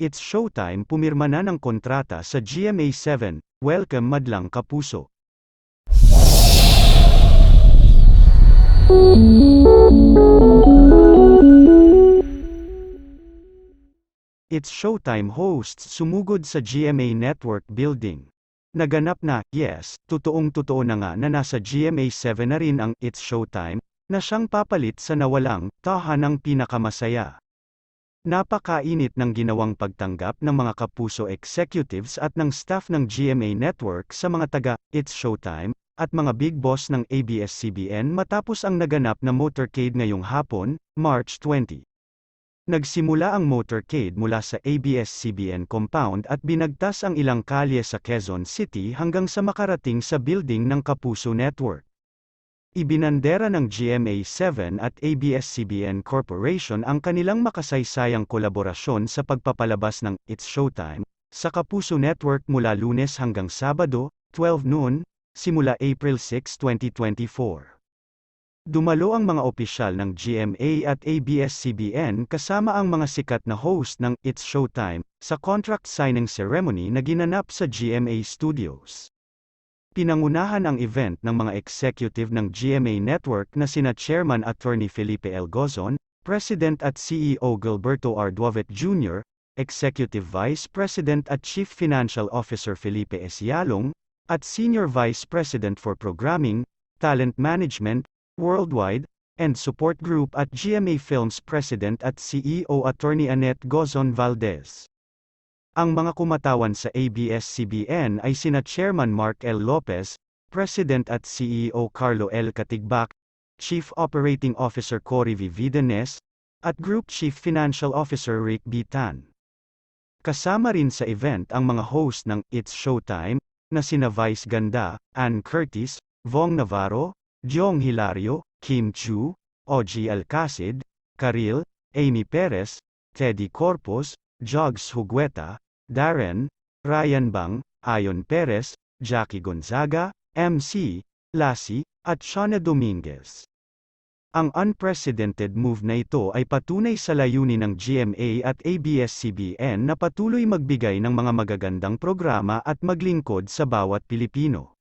It's Showtime pumirma na ng kontrata sa GMA7. Welcome Madlang Kapuso. It's Showtime hosts sumugod sa GMA Network Building. Naganap na, yes, totoong-totoo na nga na nasa GMA7 na rin ang It's Showtime, na siyang papalit sa nawalang, tahanang pinakamasaya. Napakainit ng ginawang pagtanggap ng mga kapuso executives at ng staff ng GMA Network sa mga taga It's Showtime at mga big boss ng ABS-CBN matapos ang naganap na motorcade ngayong hapon, March 20. Nagsimula ang motorcade mula sa ABS-CBN compound at binagtas ang ilang kalye sa Quezon City hanggang sa makarating sa building ng Kapuso Network. Ibinandera ng GMA7 at ABS-CBN Corporation ang kanilang makasaysayang kolaborasyon sa pagpapalabas ng It's Showtime sa Kapuso Network mula Lunes hanggang Sabado, 12 noon, simula April 6, 2024. Dumalo ang mga opisyal ng GMA at ABS-CBN kasama ang mga sikat na host ng It's Showtime sa contract signing ceremony na ginanap sa GMA Studios. Pinangunahan ang event ng mga executive ng GMA Network na sina Chairman Attorney Felipe L. Gozon, President at CEO Gilberto R. Duavet Jr., Executive Vice President at Chief Financial Officer Felipe S. Yalong, at Senior Vice President for Programming, Talent Management, Worldwide, and Support Group at GMA Films President at CEO Attorney Annette Gozon Valdez. Ang mga kumatawan sa ABS-CBN ay sina Chairman Mark L. Lopez, President at CEO Carlo L. Katigbak, Chief Operating Officer Cory V. Videnes, at Group Chief Financial Officer Rick B. Tan. Kasama rin sa event ang mga host ng It's Showtime, na sina Vice Ganda, Ann Curtis, Vong Navarro, Jong Hilario, Kim Chu, OG Alcacid, Karil, Amy Perez, Teddy Corpus, Jogs Hugueta, Darren, Ryan Bang, Ayon Perez, Jackie Gonzaga, MC, Lassie, at Shauna Dominguez. Ang unprecedented move na ito ay patunay sa layunin ng GMA at ABS-CBN na patuloy magbigay ng mga magagandang programa at maglingkod sa bawat Pilipino.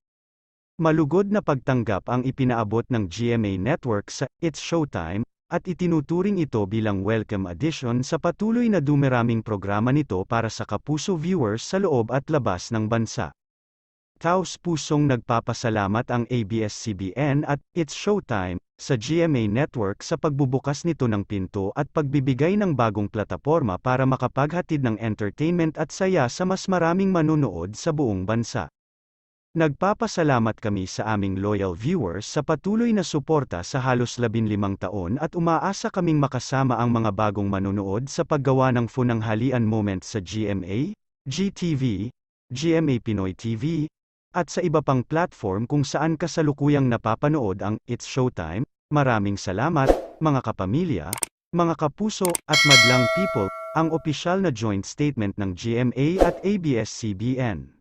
Malugod na pagtanggap ang ipinaabot ng GMA Network sa It's Showtime, at itinuturing ito bilang welcome addition sa patuloy na dumiraming programa nito para sa kapuso viewers sa loob at labas ng bansa. Taos pusong nagpapasalamat ang ABS-CBN at It's Showtime sa GMA Network sa pagbubukas nito ng pinto at pagbibigay ng bagong plataporma para makapaghatid ng entertainment at saya sa mas maraming manunood sa buong bansa. Nagpapasalamat kami sa aming loyal viewers sa patuloy na suporta sa halos 15 taon at umaasa kaming makasama ang mga bagong manunood sa paggawa ng funanghalian moment sa GMA, GTV, GMA Pinoy TV, at sa iba pang platform kung saan kasalukuyang napapanood ang It's Showtime. Maraming salamat, mga kapamilya, mga kapuso, at madlang people, ang opisyal na joint statement ng GMA at ABS-CBN.